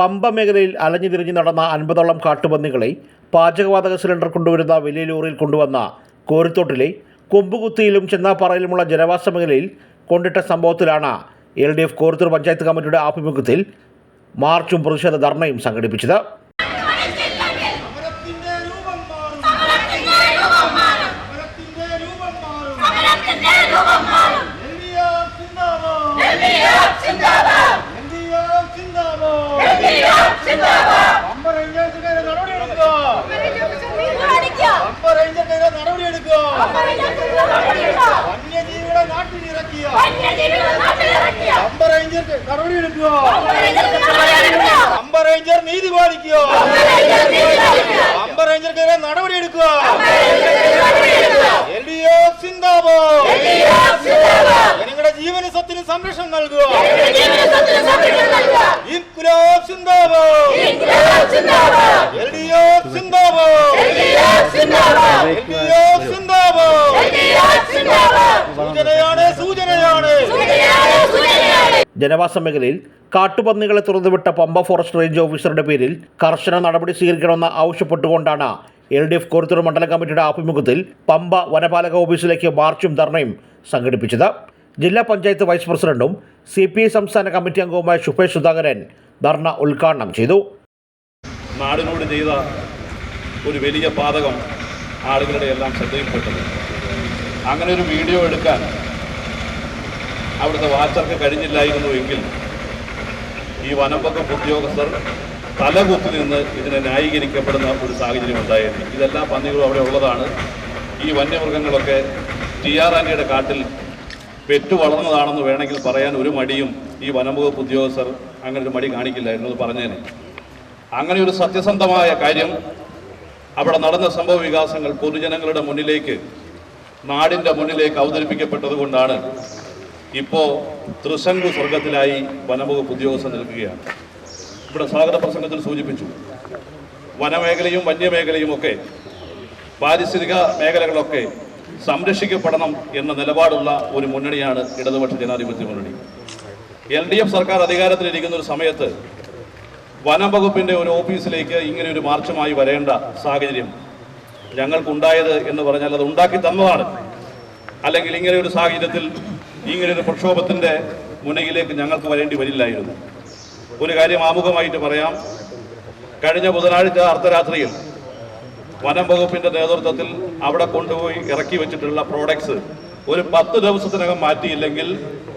പമ്പ മേഖലയിൽ അലഞ്ഞു തിരിഞ്ഞു നടന്ന അൻപതോളം കാട്ടുപന്നികളെ പാചകവാതക സിലിണ്ടർ കൊണ്ടുവരുന്ന വലിയ ലോറിയിൽ കൊണ്ടുവന്ന കോരിത്തോട്ടിലെ കൊമ്പുകുത്തിയിലും ചെന്നാപ്പാറയിലുമുള്ള ജനവാസ മേഖലയിൽ കൊണ്ടിട്ട സംഭവത്തിലാണ് L D F Korathur panchayat കമ്മിറ്റിയുടെ ആഭിമുഖ്യത്തിൽ മാർച്ചും പ്രതിഷേധ ധർണയും സംഘടിപ്പിച്ചത്. സമരത്തിന്റെ நம்ம ரேஞ்சர்ஸுக்கு இதை நடவடி எடுக்கும் நம்ம ரேஞ்சர்க்கு இதை நடவடி எடுக்கும் வன்யஜீவிகளை நாட்டில் இறக்கியும் நம்ம ரேஞ்சருக்கு நடவடி எடுக்கும் நம்ம ரேஞ்சர் நீதி பாதிக்கும் ജനവാസ മേഖലയിൽ കാട്ടുപന്നികളെ തുറന്നുവിട്ട പമ്പ ഫോറസ്റ്റ് റേഞ്ച് ഓഫീസറുടെ പേരിൽ കർശന നടപടി സ്വീകരിക്കണമെന്ന് ആവശ്യപ്പെട്ടുകൊണ്ടാണ് എൽ ഡി എഫ് കോരത്തൂർ മണ്ഡലം കമ്മിറ്റിയുടെ ആഭിമുഖ്യത്തിൽ പമ്പ വനപാലക ഓഫീസിലേക്ക് മാർച്ചും ധർണയും സംഘടിപ്പിച്ചത്. ജില്ലാ പഞ്ചായത്ത് വൈസ് പ്രസിഡന്റും സി പി ഐ സംസ്ഥാന കമ്മിറ്റി അംഗവുമായ ശുഭേഷ് സുധാകരൻ ധർണ ഉദ്ഘാടനം ചെയ്തു. നാടിനോട് ചെയ്ത ഒരു വലിയ പാതകം ആളുകളുടെ എല്ലാം ശ്രദ്ധയിൽപ്പെട്ടത്. അങ്ങനെ ഒരു വീഡിയോ എടുക്കാൻ അവിടുത്തെ വാച്ചർക്ക് കഴിഞ്ഞില്ലായിരുന്നുവെങ്കിൽ ഈ വനംവകുപ്പ് ഉദ്യോഗസ്ഥർ തലകുത്തി നിന്ന് ഇതിനെ ന്യായീകരിക്കപ്പെടുന്ന ഒരു സാഹചര്യം ഉണ്ടായിരുന്നു. ഇതെല്ലാ പന്നികളും അവിടെ ഉള്ളതാണ്. ഈ വന്യമൃഗങ്ങളൊക്കെ ടി ആർ ആൻഡിയുടെ കാട്ടിൽ പെറ്റു വളർന്നതാണെന്ന് വേണമെങ്കിൽ പറയാൻ ഒരു മടിയും ഈ വനംവകുപ്പ് ഉദ്യോഗസ്ഥർ അങ്ങനെ ഒരു മടി കാണിക്കില്ലായിരുന്നു അത് പറഞ്ഞേനെ. അങ്ങനെ ഒരു സത്യസന്ധമായ കാര്യം അവിടെ നടന്ന സംഭവ വികാസങ്ങൾ പൊതുജനങ്ങളുടെ മുന്നിലേക്ക് നാടിന്റെ മുന്നിലേക്ക് അവതരിപ്പിക്കപ്പെട്ടത് കൊണ്ടാണ് ഇപ്പോൾ തൃശങ്കു സ്വർഗത്തിലായി വനംവകുപ്പ് ഉദ്യോഗസ്ഥർ നിൽക്കുകയാണ്. ഇവിടെ സ്വാഗത പ്രസംഗത്തിൽ സൂചിപ്പിച്ചു. വനമേഖലയും വന്യമേഖലയും ഒക്കെ പാരിസ്ഥിതിക മേഖലകളൊക്കെ സംരക്ഷിക്കപ്പെടണം എന്ന നിലപാടുള്ള ഒരു മുന്നണിയാണ് ഇടതുപക്ഷ ജനാധിപത്യ മുന്നണി. എൽ ഡി എഫ് സർക്കാർ അധികാരത്തിലിരിക്കുന്ന ഒരു സമയത്ത് വനം വകുപ്പിന്റെ ഒരു ഓഫീസിലേക്ക് ഇങ്ങനെ ഒരു മാർച്ചുമായി വരേണ്ട സാഹചര്യം ഞങ്ങൾക്കുണ്ടായത് എന്ന് പറഞ്ഞാൽ അത് ഉണ്ടാക്കി തന്നതാണ്. അല്ലെങ്കിൽ ഇങ്ങനെ ഒരു സാഹചര്യത്തിൽ ഇങ്ങനെ ഒരു പ്രക്ഷോഭത്തിന്റെ മുനയിലേക്ക് ഞങ്ങൾക്ക് വരേണ്ടി വരില്ലായിരുന്നു. ഒരു കാര്യം ആമുഖമായിട്ട് പറയാം. കഴിഞ്ഞ ബുധനാഴ്ച അർദ്ധരാത്രിയിൽ വനം വകുപ്പിന്റെ നേതൃത്വത്തിൽ അവിടെ കൊണ്ടുപോയി ഇറക്കി വെച്ചിട്ടുള്ള പ്രോഡക്ട്സ് ഒരു പത്ത് ദിവസത്തിനകം മാറ്റിയില്ലെങ്കിൽ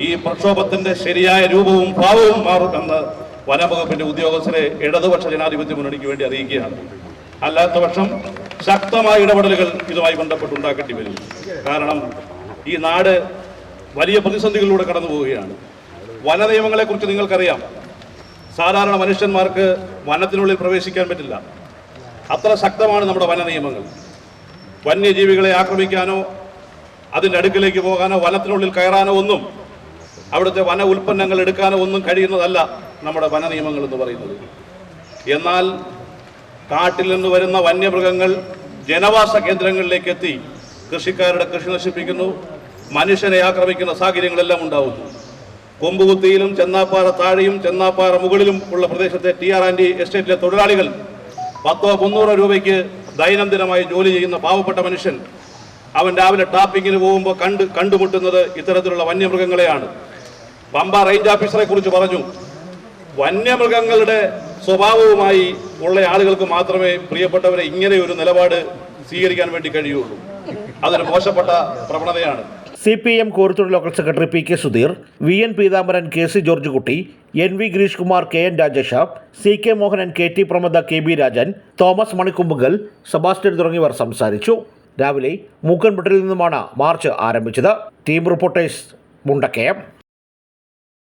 ഈ പ്രക്ഷോഭത്തിന്റെ ശരിയായ രൂപവും ഭാവവും മാറുമെന്ന് വനം വകുപ്പിന്റെ ഉദ്യോഗസ്ഥരെ ഇടതുപക്ഷ ജനാധിപത്യ മുന്നണിക്ക് വേണ്ടി അറിയിക്കുകയാണ്. അല്ലാത്ത പക്ഷം ശക്തമായ ഇടപെടലുകൾ ഇതുമായി ബന്ധപ്പെട്ടുണ്ടാക്കേണ്ടി വരും. കാരണം ഈ നാട് വലിയ പ്രതിസന്ധികളിലൂടെ കടന്നു പോവുകയാണ്. വന നിയമങ്ങളെക്കുറിച്ച് നിങ്ങൾക്കറിയാം. സാധാരണ മനുഷ്യന്മാർക്ക് വനത്തിനുള്ളിൽ പ്രവേശിക്കാൻ പറ്റില്ല. അത്ര ശക്തമാണ് നമ്മുടെ വന നിയമങ്ങൾ. വന്യജീവികളെ ആക്രമിക്കാനോ അതിന്റെ അടുക്കിലേക്ക് പോകാനോ വനത്തിനുള്ളിൽ കയറാനോ ഒന്നും അവിടുത്തെ വന ഉൽപ്പന്നങ്ങൾ എടുക്കാനോ ഒന്നും കഴിയുന്നതല്ല നമ്മുടെ വന നിയമങ്ങൾ എന്ന് പറയുന്നത്. എന്നാൽ കാട്ടിൽ നിന്ന് വരുന്ന വന്യമൃഗങ്ങൾ ജനവാസ കേന്ദ്രങ്ങളിലേക്ക് എത്തി കൃഷിക്കാരുടെ കൃഷി നശിപ്പിക്കുന്നു മനുഷ്യനെ ആക്രമിക്കുന്ന സാഹചര്യങ്ങളെല്ലാം ഉണ്ടാവുന്നു. കൊമ്പുകുത്തിയിലും ചെന്നാപ്പാറ താഴെയും ചെന്നാപ്പാറ മുകളിലും ഉള്ള പ്രദേശത്തെ ടി ആർ ആൻഡി എസ്റ്റേറ്റിലെ തൊഴിലാളികൾ പത്തോ മുന്നൂറോ രൂപയ്ക്ക് ദൈനംദിനമായി ജോലി ചെയ്യുന്ന പാവപ്പെട്ട മനുഷ്യൻ അവൻ രാവിലെ ടാപ്പിങ്ങിന് പോകുമ്പോൾ കണ്ട് കണ്ടുമുട്ടുന്നത് ഇത്തരത്തിലുള്ള വന്യമൃഗങ്ങളെയാണ്. പമ്പ റേഞ്ച് ഓഫീസറെ കുറിച്ച് പറഞ്ഞു വന്യമൃഗങ്ങളുടെ സ്വഭാവവുമായി ഉള്ള ആളുകൾക്ക് മാത്രമേ പ്രിയപ്പെട്ടവരെ ഇങ്ങനെ ഒരു നിലപാട് സ്വീകരിക്കാൻ വേണ്ടി കഴിയുള്ളൂ. അതൊരു മോശപ്പെട്ട പ്രവണതയാണ്. C P M Korathur local secretary P K Sudheer V N Peethambaran K C George Kutty N V Gireesh Kumar K N Rajesh C K Mohanan K T Pramada K B Rajan Thomas Manikkumbukal Sebastian തുടങ്ങിയവർ സംസാരിച്ചു. രാവിലെ മൂക്കൻപുട്ടിൽ നിന്നുമാണ് march ആരംഭിച്ചത്. Team reporters Mundakkayam.